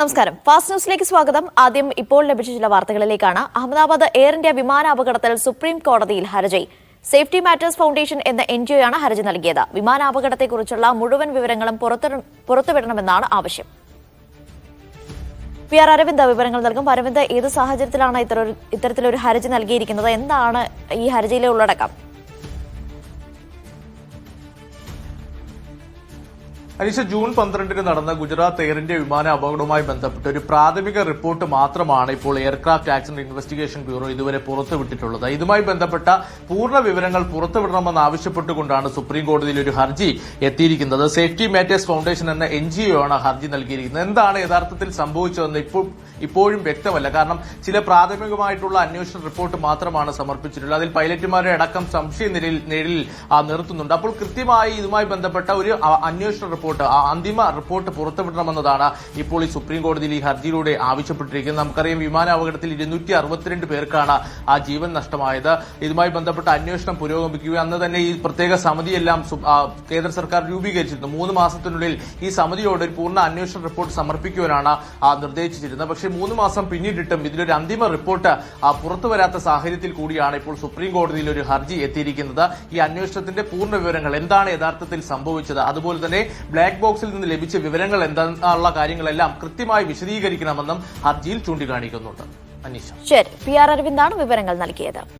നമസ്കാരം. ഫാസ്റ്റ് ന്യൂസിലേക്ക് സ്വാഗതം. ആദ്യം ഇപ്പോൾ ലഭിച്ച ചില വാർത്തകളിലേക്കാണ്. അഹമ്മദാബാദ് എയർ ഇന്ത്യ വിമാന അപകടത്തിൽ സുപ്രീം കോടതിയിൽ ഹർജി. സേഫ്റ്റി മാറ്റേഴ്സ് ഫൗണ്ടേഷൻ എന്ന എൻ ജി ഒയാണ് ഹർജി നൽകിയത്. വിമാനാപകടത്തെക്കുറിച്ചുള്ള മുഴുവൻ വിവരങ്ങളും പുറത്തു- പുറത്തുവിടണമെന്നാണ് ആവശ്യം. പി ആർ അരവിന്ദ് വിവരങ്ങൾ നൽകും. അരവിന്ദ് ഏത് സാഹചര്യത്തിലാണ് ഇത്തരത്തിലൊരു ഹർജി നൽകിയിരിക്കുന്നത്? എന്താണ് ഈ ഹർജിയിലെ ഉള്ളടക്കം അനീഷ ജൂൺ പന്ത്രണ്ടിന് നടന്ന ഗുജറാത്ത് എയർ ഇന്ത്യ വിമാന അപകടവുമായി ബന്ധപ്പെട്ട് ഒരു പ്രാഥമിക റിപ്പോർട്ട് മാത്രമാണ് ഇപ്പോൾ എയർക്രാഫ്റ്റ് ആക്സിഡന്റ് ഇൻവെസ്റ്റിഗേഷൻ ബ്യൂറോ ഇതുവരെ പുറത്തുവിട്ടിട്ടുള്ളത്. ഇതുമായി ബന്ധപ്പെട്ട പൂർണ വിവരങ്ങൾ പുറത്തുവിടണമെന്ന് ആവശ്യപ്പെട്ടുകൊണ്ടാണ് സുപ്രീം കോടതിയിൽ ഒരു ഹർജി എത്തിയിരിക്കുന്നത്. സേഫ്റ്റി മാറ്റേഴ്സ് ഫൗണ്ടേഷൻ എന്ന എൻ ജി ഒ ആണ് ഹർജി നൽകിയിരിക്കുന്നത്. എന്താണ് യഥാർത്ഥത്തിൽ സംഭവിച്ചതെന്ന് ഇപ്പോൾ ഇപ്പോഴും വ്യക്തമല്ല. കാരണം ചില പ്രാഥമികമായിട്ടുള്ള അന്വേഷണ റിപ്പോർട്ട് മാത്രമാണ് സമർപ്പിച്ചിട്ടുള്ളത്. അതിൽ പൈലറ്റുമാരുടെ അടക്കം സംശയ നിലയിൽ നിർത്തുന്നുണ്ട് അപ്പോൾ കൃത്യമായി ഇതുമായി ബന്ധപ്പെട്ട ഒരു അന്വേഷണ റിപ്പോർട്ട് അന്തിമ റിപ്പോർട്ട് പുറത്തുവിടണമെന്നതാണ് ഇപ്പോൾ ഈ സുപ്രീം കോടതിയിൽ ഈ ഹർജിയിലൂടെ ആവശ്യപ്പെട്ടിരിക്കുന്നത്. നമുക്കറിയാം വിമാന അപകടത്തിൽ ഇരുന്നൂറ്റി അറുപത്തിരണ്ട് പേർക്കാണ് ആ ജീവൻ നഷ്ടമായത്. ഇതുമായി ബന്ധപ്പെട്ട അന്വേഷണം പുരോഗമിക്കുക അന്ന് തന്നെ ഈ പ്രത്യേക സമിതിയെല്ലാം കേന്ദ്ര സർക്കാർ രൂപീകരിച്ചിരുന്നു. മൂന്ന് മാസത്തിനുള്ളിൽ ഈ സമിതിയോട് ഒരു പൂർണ അന്വേഷണ റിപ്പോർട്ട് സമർപ്പിക്കുവാനാണ് നിർദ്ദേശിച്ചിരുന്നത്. പക്ഷേ മൂന്ന് മാസം പിന്നിട്ടിട്ടും ഇതിലൊരു അന്തിമ റിപ്പോർട്ട് പുറത്തു വരാത്ത സാഹചര്യത്തിൽ കൂടിയാണ് ഇപ്പോൾ സുപ്രീം കോടതിയിൽ ഒരു ഹർജി എത്തിയിരിക്കുന്നത്. ഈ അന്വേഷണത്തിന്റെ പൂർണ വിവരങ്ങൾ എന്താണ് യഥാർത്ഥത്തിൽ സംഭവിച്ചത്? അതുപോലെ തന്നെ ബ്ലാക്ക് ബോക്സിൽ നിന്ന് ലഭിച്ച വിവരങ്ങൾ എന്താണുള്ള കാര്യങ്ങളെല്ലാം കൃത്യമായി വിശദീകരിക്കണമെന്നും ഹർജിയിൽ ചൂണ്ടിക്കാണിക്കുന്നുണ്ട്. അനീഷ. ശരി. പി ആർ അരവിന്ദാണ് വിവരങ്ങൾ നൽകിയത്.